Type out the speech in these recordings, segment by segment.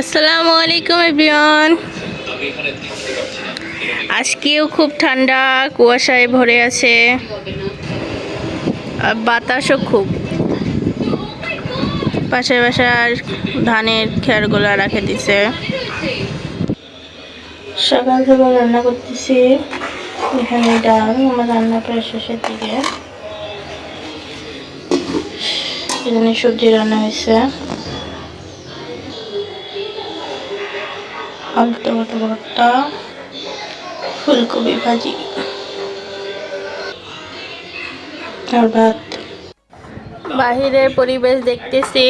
আসসালামু আলাইকুম এভরিওয়ান। আজকেও খুব ঠান্ডা, কুয়াশায় ভরে আছে। আর বাতাসও খুব। পাশে আর ধানের খেয়ারগুলো রাখে দিছে। সকাল সকাল রান্না করতেছি। এখানে ডাল, আমার রান্না প্রায় শেষের দিকে। এখানে সবজি রান্না হয়েছে। আলু টমেটো ভর্তা, ফুলকপি ভাজি। আর ভাত। বাহিরের পরিবেশ দেখতেছি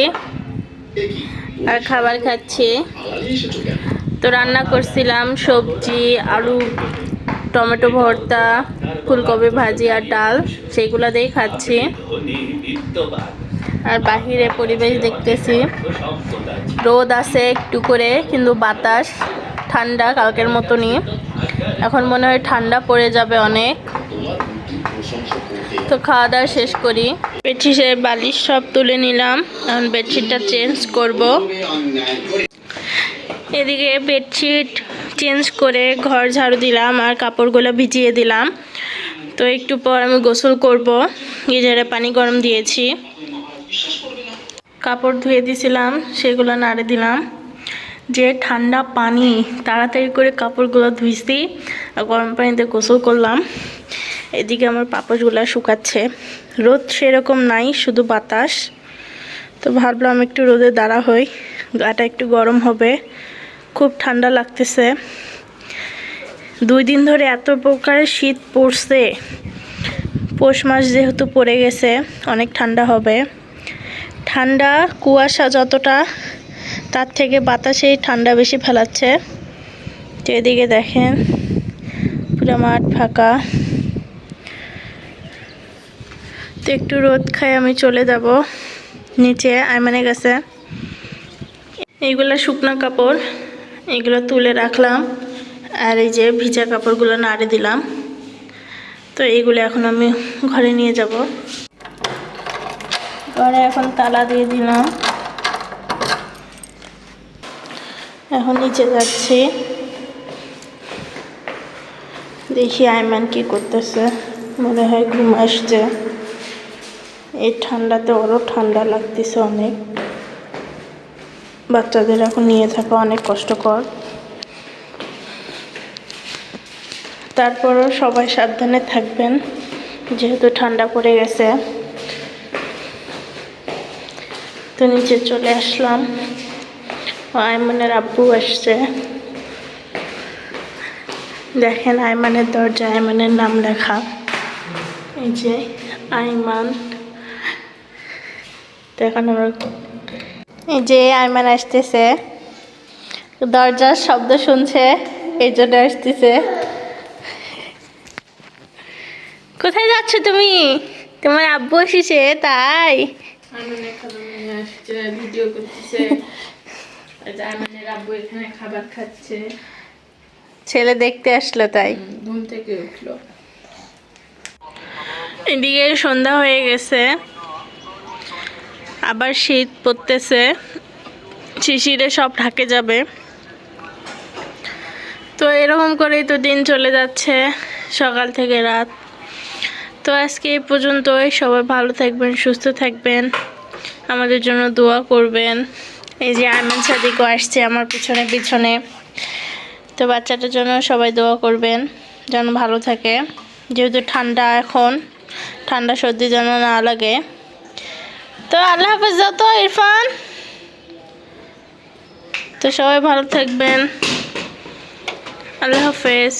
আর খাবার খাচ্ছি। তো রান্না করছিলাম সবজি, আলু, টমেটো ভর্তা, ফুলকপি ভাজি আর ডাল সেগুলো দিয়েই খাচ্ছি। আর বাহিরে পরিবেশ দেখতেছি। রোদ আছে একটু করে, কিন্তু বাতাস ঠান্ডা কালকের মতনই। এখন মনে হয় ঠান্ডা পড়ে যাবে অনেক। তো খাওয়া দাওয়া শেষ করি। বেডশিটের বালিশ সব তুলে নিলাম। এখন বেডশিটটা চেঞ্জ করব। এদিকে বেডশিট চেঞ্জ করে ঘর ঝাড়ু দিলাম আর কাপড়গুলো ভিজিয়ে দিলাম। তো একটু পর আমি গোসল করব। গিজারে পানি গরম দিয়েছি। কাপড় ধুয়ে দিয়েছিলাম সেগুলো নাড়ে দিলাম। যে ঠান্ডা পানি, তাড়াতাড়ি করে কাপড়গুলো ধুইছি গরম পানিতে গোসল করলাম। এদিকে আমার পাপড়গুলো শুকাচ্ছে। রোদ সেরকম নাই, শুধু বাতাস। তো ভাবলাম একটু রোদে দাঁড়া হই, গাটা একটু গরম হবে। খুব ঠান্ডা লাগতেছে। দুই দিন ধরে এত প্রকারের শীত পড়ছে। পৌষ মাস যেহেতু পড়ে গেছে, অনেক ঠান্ডা হবে। ঠান্ডা, কুয়াশা যতটা, তার থেকে বাতাসেই ঠান্ডা বেশি ফেলাচ্ছে। তো এদিকে দেখেন, পুরো মাঠ ফাঁকা। তো একটু রোদ খাই আমি চলে যাব নিচে আইমানে গেছে এইগুলো শুকনো কাপড়, এগুলো তুলে রাখলাম। আর এই যে ভিজা কাপড়গুলো নাড়ে দিলাম। তো এইগুলো এখন আমি ঘরে নিয়ে যাব। ঘরে এখন তালা দিয়ে দিলাম। এখন নিচে যাচ্ছি। দেখি আইমান কি করতেছে। মনে হয় ঘুম আসছে। এই ঠান্ডাতে ওরও ঠান্ডা লাগতেছে অনেক। বাচ্চাদের এখন নিয়ে থাকা অনেক কষ্টকর। তারপরও সবাই সাবধানে থাকবেন, যেহেতু ঠান্ডা পড়ে গেছে। তো নিচে চলে আসলাম। আয়মানের আব্বু আসছে। দেখেন আয়মানের দরজা আয়মানের নাম লেখা। এই যে আইমান আমরা এই যে আইমান আসতেছে। দরজার শব্দ শুনছে, এই জন্য আসতেছে। কোথায় যাচ্ছ তুমি? তোমার আব্বু এসেছে, তাই? খাবার নিয়ে আসছে ভিডিও করতেছে। আব্বু এখানে খাবার খাচ্ছে। ছেলে দেখতে আসলো তাই। ঘুম থেকে উঠল। এদিকে সন্ধ্যা হয়ে গেছে। আবার শীত পড়তেছে। শিশিরে সব ঢাকে যাবে। তো এরকম করেই তো দিন চলে যাচ্ছে সকাল থেকে রাত। তো আজকে এই পর্যন্তই। সবাই ভালো থাকবেন, সুস্থ থাকবেন। আমাদের জন্য দোয়া করবেন। এই যে আয়মান সাদিকও আসছে আমার পিছনে পিছনে। তো বাচ্চাটার জন্য সবাই দোয়া করবেন, যেন ভালো থাকে। যেহেতু ঠান্ডা এখন, ঠান্ডা সর্দি যেন না লাগে। তো আল্লাহ হাফেজ যত ইরফান। তো সবাই ভালো থাকবেন। আল্লাহ হাফেজ।